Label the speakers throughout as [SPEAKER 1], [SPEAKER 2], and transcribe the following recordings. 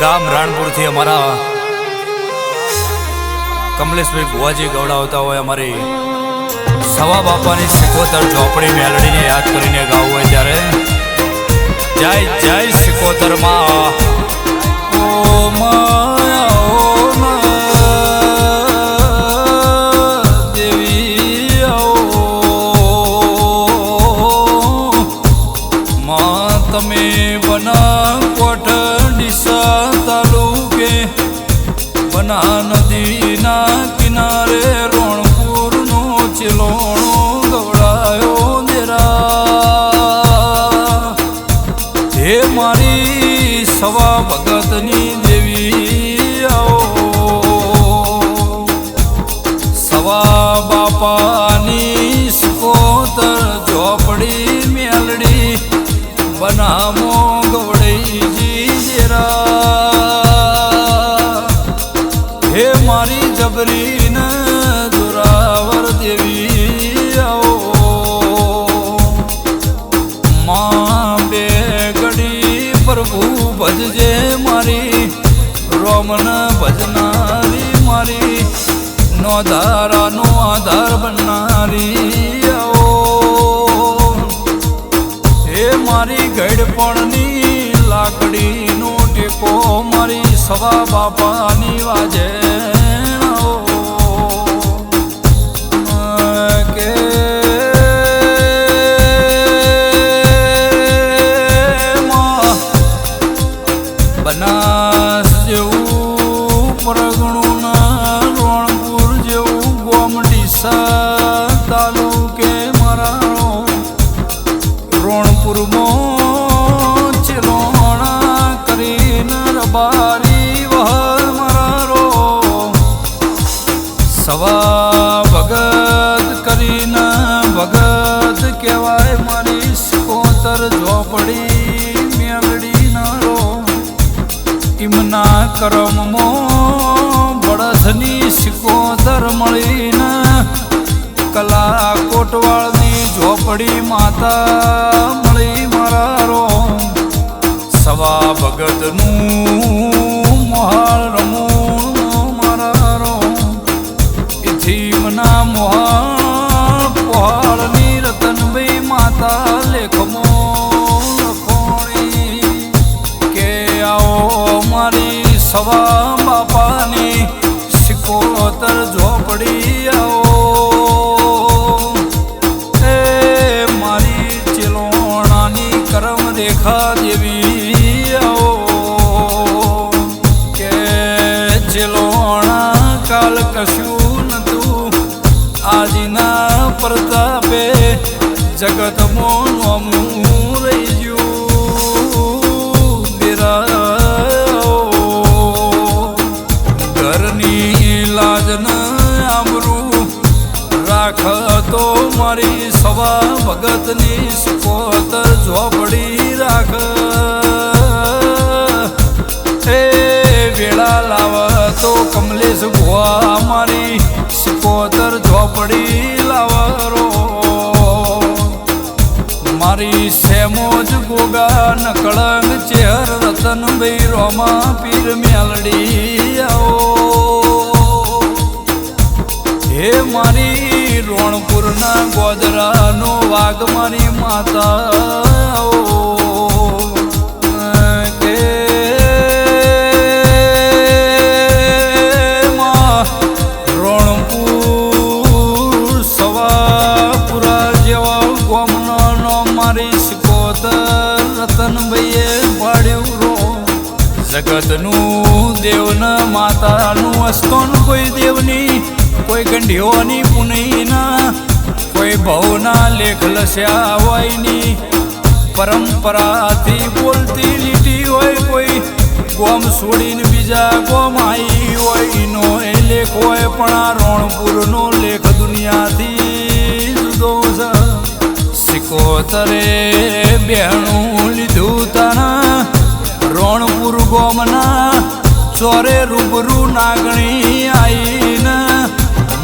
[SPEAKER 1] ગામ રાણપુરથી અમારા કમલેશભાઈ ભુવાજી ગવડાવતા હોય, અમારી સવા બાપાની સિકોતર ચોપડી મેલડીને યાદ કરીને ગાવું હોય ત્યારે જય જય સિકોતરમાં. ઓ મા તમે બનાકોટ ડીસા તાલુકે બના નદીના કિનારે આવો માં બે પ્રભુ ભજજે મારી રોમન ભજનારી મારી નો આધાર બનનારી આવો મારી ગડપણની લાકડીનો ટેકો મારી સવા બાપાની સવા ભગત કરીને ભગત કહેવાય મારી સ્કોતર ઝોપડી મેલડી નારો. ઇમના કરમમો બળદની સિકોતર મળીને કલા કોટવાળની ઝોપડી માતા મળી મારા રો. સવા ભગતનું રાખતો મારી સવા ભગતની સિકોતર ઝોપડી રાખ એ વેળા લાવ તો કમલેશ ભુવા મારી ગોગા નકળંગ ચેહર રતન ભાઈ રોમા પીર મેલડી આવો. હે મારી રોણપુરના ગોદરાનો વાઘ મારી માતા આવો. જગતનું, દેવન માતાનું અસ્તોન કોઈ દેવની, કોઈ ગંઢીઓની પુનઈના કોઈ ભવના લેખ લસ્યા હોયની. પરંપરાથી બોલતી લીટી હોય કોઈ, ગોમ છોડીને બીજા ગોમ આવી હોય. નો એ લેખ હોય પણ આ રણપુરનો લેખ દુનિયાથી જુદો છે. સિકોતરે બેણું લીધું તાના રણપુર ગોમના ચોરે રૂબરૂ નાગણી આઈને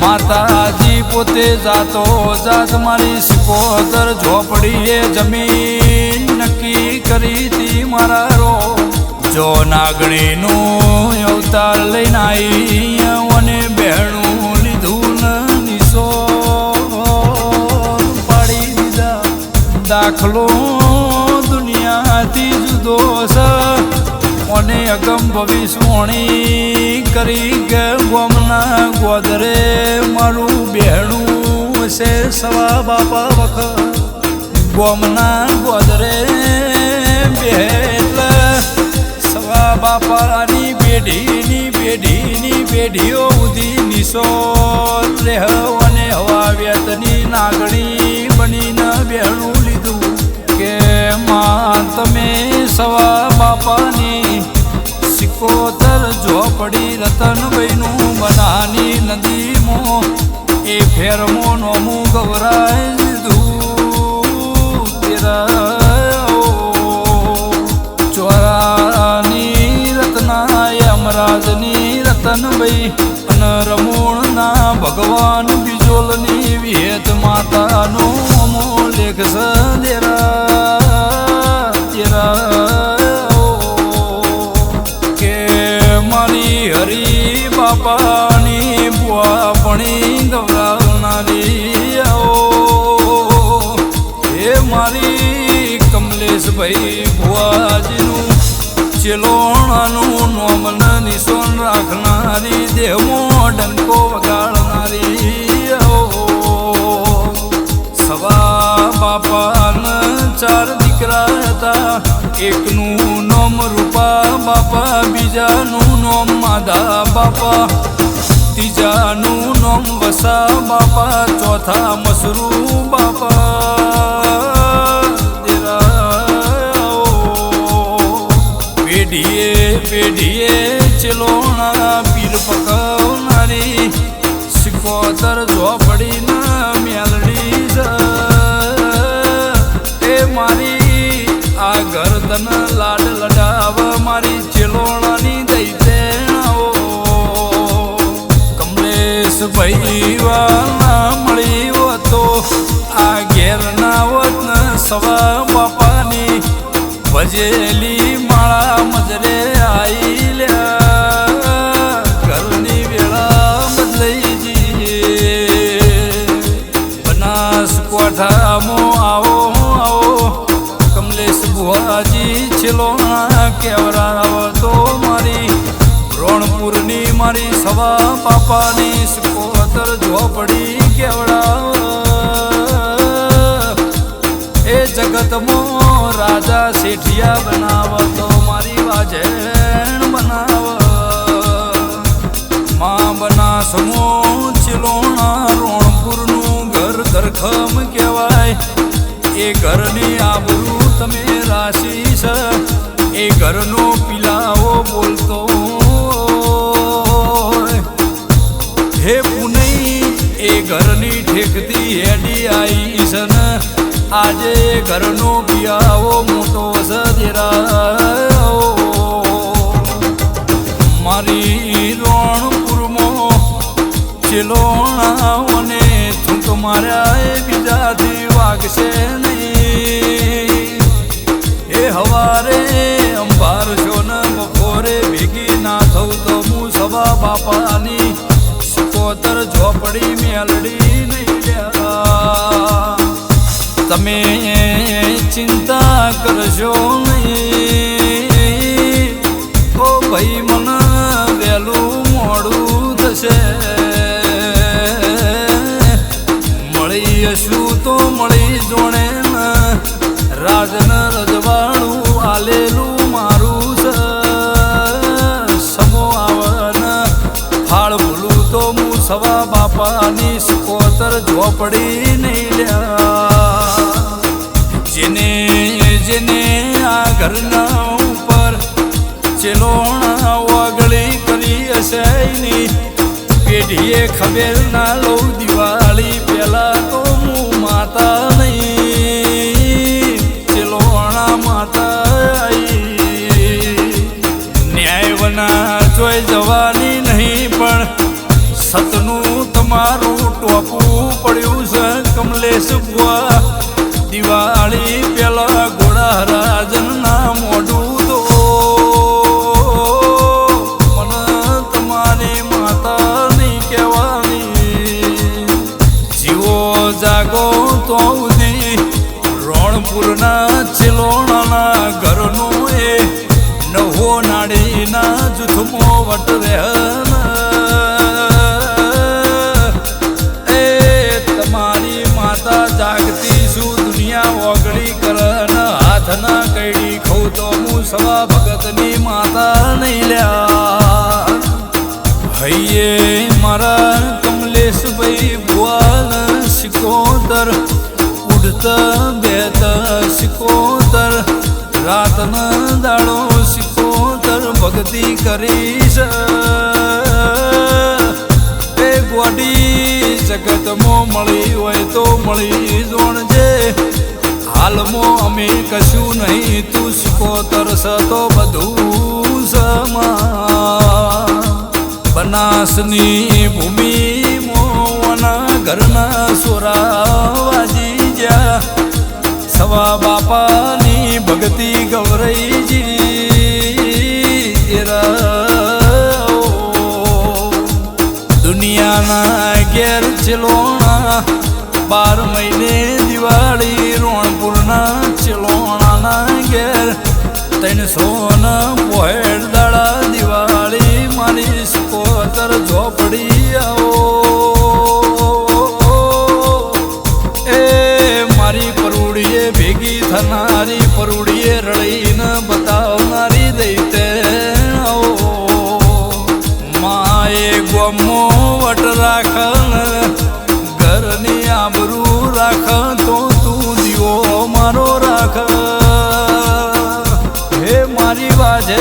[SPEAKER 1] માતાજી પોતે જાતો જાત મારી સિકોતર ઝોપડીએ જમીન નક્કી કરી હતી મારા રો જો નાગણીનું અવતાર લઈને આવી અને બહેણું લીધું ને નિશો પાડી દીધા દાખલો દુનિયાથી જુદો અને અગમ ભવિષ્યવાણી કરી કે ગોમના ગોદરે મારું બહેણું છે સવા બાપા વખત ગોમના ગોદરે બેલ સવા બાપાની પેઢીની પેઢીની પેઢીઓ ઉધી નિશો રેહ અને હવા વ્યતની નાગણી બનીને બહેણું લીધું. માં તમે સવા બાપાની સિકોતર ઝોપડી રતનભાઈનું બનાની નદીમો, એ ફેરમો નોમું ગવરાય લીધું ચોરાની રત્ના યમરાજની રતનભાઈ અને રમૂણના ભગવાન બિજોલની વિહેત માતાનો અમો લેખ સદેરા તેરા કે મારી હરી બાપાની બુઆ ગવરાવનારી આવો. હે મારી કમલેશભાઈ ભુવાજીનું ચેલોણાનું નોમન નિશોન રાખનારી દેવો ડંકો વગાડનારી એકનું નોમ રૂપા બાપા, બીજાનું નોમ માધા બાપા ત્રીજાનું નોમ વસા બાપા, ચોથા મસરૂ બાપા. પેઢીએ પેઢીએ ચલોણા, પીર પકવનારી, સિકોતર ઝોપડીના ગરદન લાડ લડાવ, મારી ચેલોણાની દઈ દેણાઓ. કમલેશ ભાઈ વાલા મળી વતો, આ ઘેરના વતન સવા બાપાની ભજેલી રાજા બનાવ તો મારી વાજેણ બનાવ. માં બનાસમો ચિલોણા રોણપુરનું ઘર ધરખમ કહેવાય. એ ઘરની આબરૂ તમે રાશિ એ ઘરનો પિલાઓ બોલતો હે પુનઈ, એ ઘરની ઠેકતી હેડી છે ને. આજે ઘરનો પિયાવો ચેલોણાઓને થૂંક માર્યા એ બીજાથી વાગશે નહીં. એ હવારે અંબાર છો ને બપોરે ભેગી ના થવું તો હું સવા બાપાની સિકોતર ઝોપડી મેલડી નહીં તમે ચિંતા કરશો નહીં. ઓ ભાઈ, મન વહેલું મોડું થશે. હશું તો મળી જોણે રાજન રજવાણું આલેલું મારું છે સમો આવન. ફાળ ભૂલું તો હું સવા બાપાની સુકોતર ઝોપડી નહીં લ્યા. જેને જેને આ ઘરના ઉપર ચેલોણા વાગળી કરી હશે પેઢીએ ખબેર ના લઉં દિવાળી રોણપુરના ચિલોણાના ઘરનું એ નવો નાડીના જૂથમો વટ રહેલ એ તમારી માતા જાગતી શું દુનિયા ઓગળી કરન હાથના કઈડી ખઉ તો હું સવા રાતન દાડો સિકોતર ભક્તિ કરીશ. એ ગોડી જગતમાં મળી હોય તો મળી જોણજે. હાલમાં અમે કશું નહીં, તું સિકોતર સ તો બધું સમા બનાસની ભૂમિ મોના ઘરના સોરાવાજી સવા બાપાની ભક્તિ ગૌરઈજી દુનિયાના ઘેર ચલોણા બાર મહિને દિવાળી રોણપુરના ચલોણાના ઘેર ત્રણસો માએ ગમો વટ રાખન ઘરની આબરૂ રાખ તો તું દીવો મારો રાખ હે મારી વાજે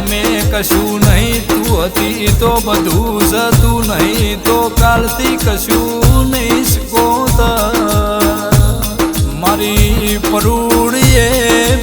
[SPEAKER 1] અમે કશું નહીં, તું હતી તો બધું જતું નહીં, તો કાલથી કશું નહીં શીખોત. મારી પરુડીએ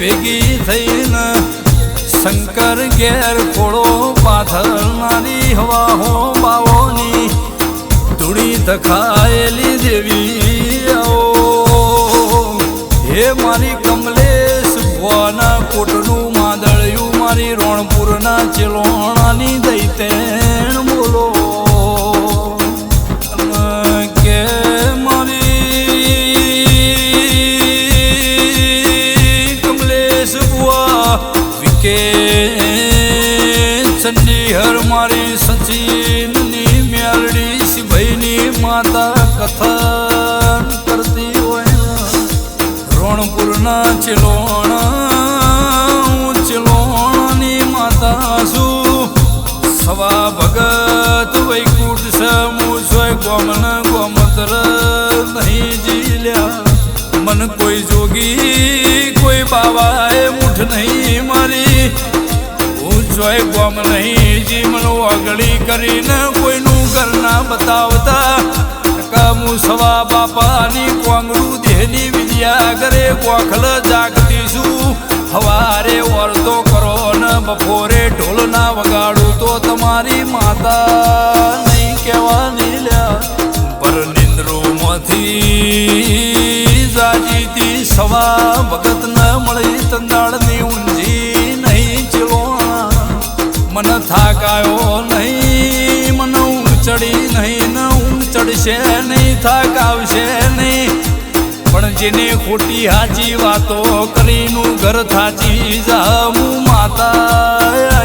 [SPEAKER 1] ભેગી થઈને શંકર ઘેર ખોળો પાથરનારી હવા હો બાવોની ધૂળી ધખાયેલી દેવી આવો હે મારી કમલેશ, ભુવાના કોટનું માદળ્યું મારી રોણપુરના ચેલોણાની દૈતેણ વિકે ચંડીહર મારી સચિનની મ્યારડી સિભાઈની માતા કથન જોય ગોમ નહીં. જીમનો અગળી કરીને કોઈનું ઘર ના બતાવતા. કામું સવા બાપાની કોંગરું દેહની વિદ્યા કરે ગોખલ જાગતી છું. હવારે વર્તો કરો ને, બપોરે ઢોલ ના વગાડું તો તમારી માતા નહીં કહેવાની લ્યા પર નિંદ્રોમાંથી જાજીતી સવા ભગત ન મળી તંદાળની ચિલોણા મન થાકાયો નહીં, મન ચડી નહીં, ન ચડશે નહીં થાક આવશે નહીં. પણ જેને ખોટી હાજી વાતો કરીનું ઘર થાચી જામું માતા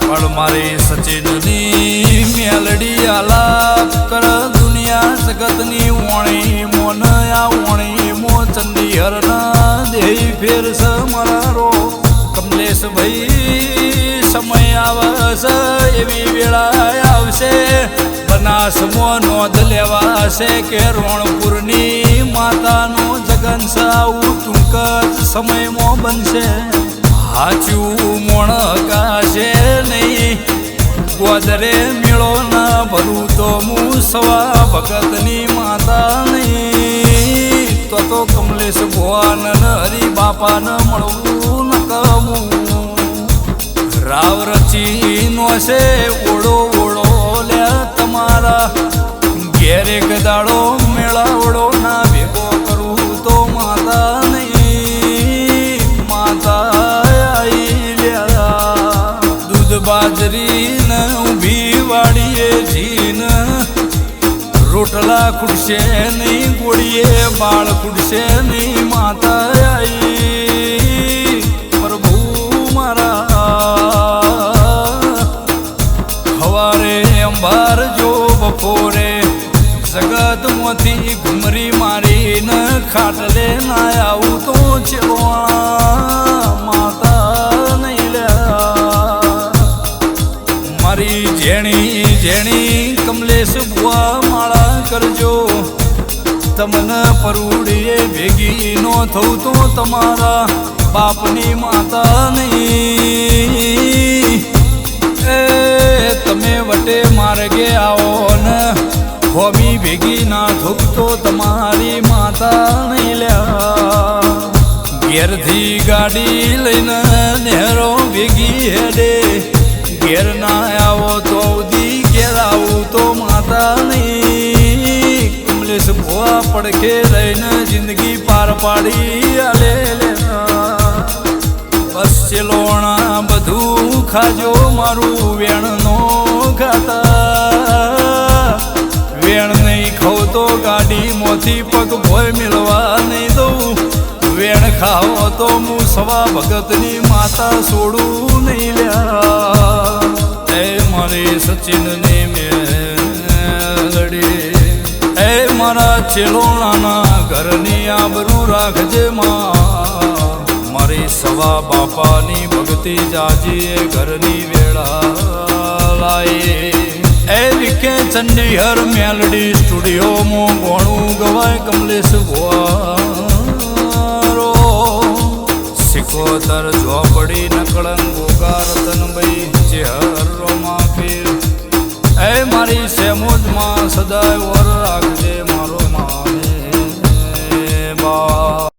[SPEAKER 1] પણ મારે સચિનની મેલડી આલાપ કર દુનિયા જગતની ઓણી મોન આ ઓણી મો ચંદી હરના દેહી ફેર સમરારો કમલેશ ભાઈ સમય આવશે, એવી વેળા આવશે. બનાસમાં નોંધ લેવાશે કે રોણપુરની માતાનો જગન સાવું ટૂંક જ સમયમાં બનશે. હાચું મોણ કાશે નહીં. ગોદરે મેળો ના ભરું તો હું સવા ભગતની માતા નહીં. તો તો કમલેશ ભગવાન હરિ બાપાને મળવું રચી નો છે ઓળો ઓળો લ્યા તમારા. ઘેરે ગદાડો મેળાવડો, ના ભેગો કરું તો માતા નહીં. માતા આઈ લ્યા દૂધ બાજરી ને ઊભી વાડીએ જીન. રોટલા ખુડશે નહીં, ગોળીએ, બાળ ખુડશે નહીં માતા આઈ માંથી ઘુમરી મારીને ખાટલે ના આવું તો ચેવા માતા નહીં લ્યા મારી જેણી જેણી કમલેશ બુઆ માળા કરજો. તમને પરુડીએ ભેગી નો થવું તો તમારા બાપની માતા નહીં. તમે વટે માર્ગે આવો ને હોમી ભેગી ના થૂકતો તમારી માતા નહીં લ્યા. ઘેરથી ગાડી લઈને નેહરો ભેગી હેડે. ઘેર ના આવો તો દી ઘેર આવું તો માતા નહીં. કમલેશ ભોવા પડખે રહીને જિંદગી પાર પાડી આલે બસ ચેલોણા બધું ખાજો, મારું વેણ નો ખાતા વેણ નહીં ખાવ તો ગાડી મોથી પગ ભોય મિલવા નહીં દઉં. વેણ ખાવો તો હું સવા ભગતની માતા છોડું નહીં લ્યા. એ મારી સચિનની મેલડી એ મારા ચેલોણાના ઘરની આબરું રાખજે માં. મારી સવા બાપાની ભક્તિ જાજી ઘરની વેળા લાયે. એરિકે ચંડીહર મેલડી સ્ટુડિયોમાં ગોણું ગવાય કમલેશ વારો સિકોતર ઝોપડી નકળંગો કારતનભાઈ ચેહર રોમાં પીર એ મારી સેમોજમાં સદાય વર રાખજે મારો માને